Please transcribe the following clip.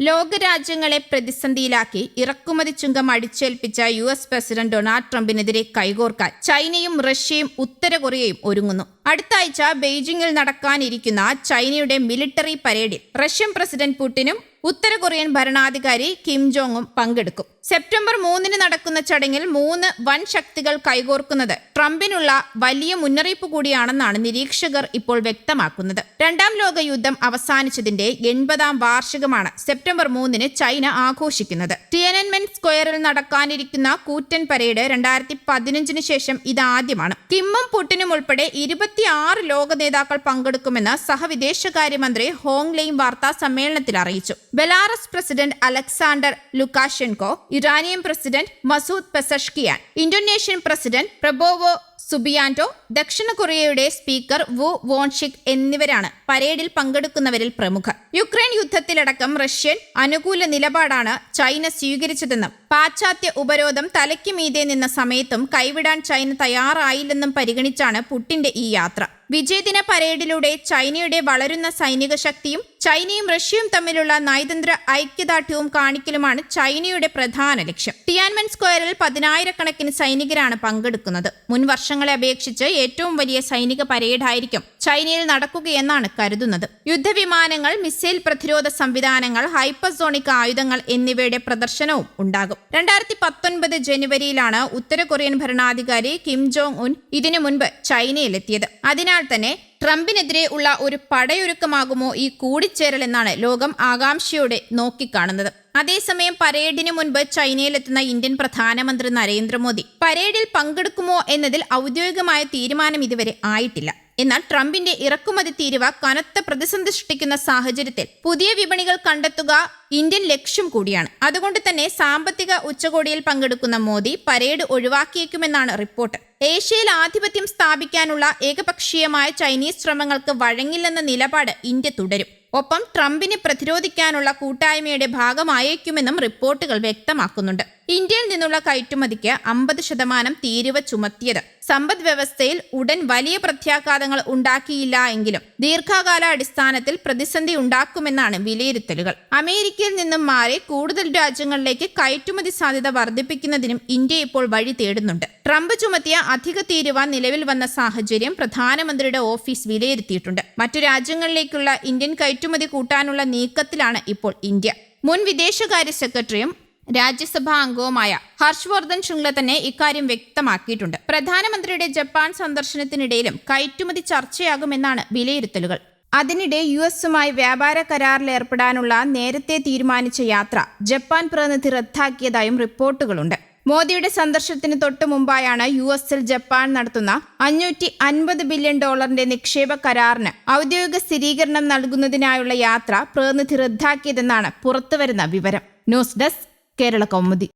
ലോകരാജ്യങ്ങളെ പ്രതിസന്ധിയിലാക്കി ഇറക്കുമതി ചുങ്കം അടിച്ചേൽപ്പിച്ച യു എസ് പ്രസിഡന്റ് ഡൊണാൾഡ് ട്രംപിനെതിരെ കൈകോർക്കാൻ ചൈനയും റഷ്യയും ഉത്തര കൊറിയയും ഒരുങ്ങുന്നു. അടുത്ത ആഴ്ച ബെയ്ജിങ്ങിൽ നടക്കാനിരിക്കുന്ന ചൈനയുടെ മിലിറ്ററി പരേഡിൽ റഷ്യൻ പ്രസിഡന്റ് പുടിനും ഉത്തര കൊറിയൻ ഭരണാധികാരി കിം ജോങ്ങും പങ്കെടുക്കും. സെപ്റ്റംബർ മൂന്നിന് നടക്കുന്ന ചടങ്ങിൽ മൂന്ന് വൻ ശക്തികൾ കൈകോർക്കുന്നത് ട്രംപിനുള്ള വലിയ മുന്നറിയിപ്പ് കൂടിയാണെന്നാണ് നിരീക്ഷകർ ഇപ്പോൾ വ്യക്തമാക്കുന്നത്. രണ്ടാം ലോക യുദ്ധം അവസാനിച്ചതിന്റെ എൺപതാം വാർഷികമാണ് സെപ്റ്റംബർ മൂന്നിന് ചൈന ആഘോഷിക്കുന്നത്. ടിയനൻമെൻ സ്ക്വയറിൽ നടക്കാനിരിക്കുന്ന കൂറ്റൻ പരേഡ് രണ്ടായിരത്തി പതിനഞ്ചിന് ശേഷം ഇതാദ്യമാണ്. കിമ്മും പുട്ടിനും ഉൾപ്പെടെ ഇരുപത്തിയാറ് ലോക നേതാക്കൾ പങ്കെടുക്കുമെന്ന് സഹവിദേശകാര്യമന്ത്രി ഹോങ് ലെയും വാർത്താ സമ്മേളനത്തിൽ അറിയിച്ചു. Belarus president Alexander Lukashenko Iranian president Masoud Pezeshkian Indonesian president Prabowo Subianto ദക്ഷിണ കൊറിയയുടെ സ്പീക്കർ വു വോൺഷിക് എന്നിവരാണ് പരേഡിൽ പങ്കെടുക്കുന്നവരിൽ പ്രമുഖർ. യുക്രൈൻ യുദ്ധത്തിലടക്കം റഷ്യൻ അനുകൂല നിലപാടാണ് ചൈന സ്വീകരിച്ചതെന്നും പാശ്ചാത്യ ഉപരോധം തലയ്ക്ക് മീതെ നിന്ന സമയത്തും കൈവിടാൻ ചൈന തയ്യാറായില്ലെന്നും പരിഗണിച്ചാണ് പുട്ടിന്റെ ഈ യാത്ര. വിജയദിന പരേഡിലൂടെ ചൈനയുടെ വളരുന്ന സൈനിക ശക്തിയും ചൈനയും റഷ്യയും തമ്മിലുള്ള നയതന്ത്ര ഐക്യദാർഢ്യവും കാണിക്കലുമാണ് ചൈനയുടെ പ്രധാന ലക്ഷ്യം. ടിയാൻമൻ സ്ക്വയറിൽ പതിനായിരക്കണക്കിന് സൈനികരാണ് പങ്കെടുക്കുന്നത്. മുൻ വർഷങ്ങളെ അപേക്ഷിച്ച് ഏറ്റവും വലിയ സൈനിക പരേഡായിരിക്കും ചൈനയിൽ നടക്കുകയെന്നാണ് കരുതുന്നത്. യുദ്ധവിമാനങ്ങൾ മിസൈൽ പ്രതിരോധ സംവിധാനങ്ങൾ ഹൈപ്പർസോണിക് ആയുധങ്ങൾ എന്നിവയുടെ പ്രദർശനവും ഉണ്ടാകും. രണ്ടായിരത്തി പത്തൊൻപത് ജനുവരിയിലാണ് ഉത്തര കൊറിയൻ ഭരണാധികാരി കിം ജോങ് ഉൻ ഇതിനു മുൻപ് ചൈനയിലെത്തിയത്. അതിനാൽ തന്നെ ട്രംപിനെതിരെ ഉള്ള ഒരു പടയൊരുക്കമാകുമോ ഈ കൂടിച്ചേരൽ എന്നാണ് ലോകം ആകാംക്ഷയോടെ നോക്കിക്കാണുന്നത്. അതേസമയം പരേഡിന് മുൻപ് ചൈനയിലെത്തുന്ന ഇന്ത്യൻ പ്രധാനമന്ത്രി നരേന്ദ്രമോദി പരേഡിൽ പങ്കെടുക്കുമോ എന്നതിൽ ഔദ്യോഗികമായ തീരുമാനം ഇതുവരെ ആയിട്ടില്ല. എന്നാൽ ട്രംപിന്റെ ഇറക്കുമതി തീരുവ കനത്ത പ്രതിസന്ധി സൃഷ്ടിക്കുന്ന സാഹചര്യത്തിൽ പുതിയ വിപണികൾ കണ്ടെത്തുക ഇന്ത്യൻ ലക്ഷ്യം കൂടിയാണ്. അതുകൊണ്ട് തന്നെ സാമ്പത്തിക ഉച്ചകോടിയിൽ പങ്കെടുക്കുന്ന മോദി പരേഡ് ഒഴിവാക്കിയേക്കുമെന്നാണ് റിപ്പോർട്ട്. ഏഷ്യയിൽ ആധിപത്യം സ്ഥാപിക്കാനുള്ള ഏകപക്ഷീയമായ ചൈനീസ് ശ്രമങ്ങൾക്ക് വഴങ്ങില്ലെന്ന നിലപാട് ഇന്ത്യ തുടരും. ഒപ്പം ട്രംപിനെ പ്രതിരോധിക്കാനുള്ള കൂട്ടായ്മയുടെ ഭാഗമായേക്കുമെന്നും റിപ്പോർട്ടുകൾ വ്യക്തമാക്കുന്നുണ്ട്. ഇന്ത്യയിൽ നിന്നുള്ള കയറ്റുമതിക്ക് അമ്പത് ശതമാനം തീരുവ ചുമത്തിയത് സമ്പദ് വ്യവസ്ഥയിൽ ഉടൻ വലിയ പ്രത്യാഘാതങ്ങൾ ഉണ്ടാക്കിയില്ല എങ്കിലും ദീർഘകാല അടിസ്ഥാനത്തിൽ പ്രതിസന്ധി ഉണ്ടാക്കുമെന്നാണ് വിലയിരുത്തലുകൾ. അമേരിക്കയിൽ നിന്നും മാറി കൂടുതൽ രാജ്യങ്ങളിലേക്ക് കയറ്റുമതി സാധ്യത വർദ്ധിപ്പിക്കുന്നതിനും ഇന്ത്യ ഇപ്പോൾ വഴി തേടുന്നുണ്ട്. ട്രംപ് ചുമത്തിയ അധിക തീരുവ നിലവിൽ വന്ന സാഹചര്യം പ്രധാനമന്ത്രിയുടെ ഓഫീസ് വിലയിരുത്തിയിട്ടുണ്ട്. മറ്റു രാജ്യങ്ങളിലേക്കുള്ള ഇന്ത്യൻ കയറ്റുമതി കൂട്ടാനുള്ള നീക്കത്തിലാണ് ഇപ്പോൾ ഇന്ത്യ. മുൻ വിദേശകാര്യ സെക്രട്ടറിയും രാജ്യസഭാ അംഗവുമായ ഹർഷവർദ്ധൻ ശൃംഗ്ല തന്നെ ഇക്കാര്യം വ്യക്തമാക്കിയിട്ടുണ്ട്. പ്രധാനമന്ത്രിയുടെ ജപ്പാൻ സന്ദർശനത്തിനിടയിലും കയറ്റുമതി ചർച്ചയാകുമെന്നാണ് വിലയിരുത്തലുകൾ. അതിനിടെ യു എസുമായി വ്യാപാര കരാറിൽ ഏർപ്പെടാനുള്ള നേരത്തെ തീരുമാനിച്ച യാത്ര ജപ്പാൻ പ്രതിനിധി റദ്ദാക്കിയതായും റിപ്പോർട്ടുകളുണ്ട്. മോദിയുടെ സന്ദർശനത്തിന് തൊട്ടു മുമ്പായാണ് യു എസിൽ ജപ്പാൻ നടത്തുന്ന അഞ്ഞൂറ്റി അൻപത് ബില്യൺ ഡോളറിന്റെ നിക്ഷേപ കരാറിന് ഔദ്യോഗിക സ്ഥിരീകരണം നൽകുന്നതിനായുള്ള യാത്ര പ്രതിനിധി റദ്ദാക്കിയതെന്നാണ് പുറത്തുവരുന്ന വിവരം. News desk Kerala Kaumudi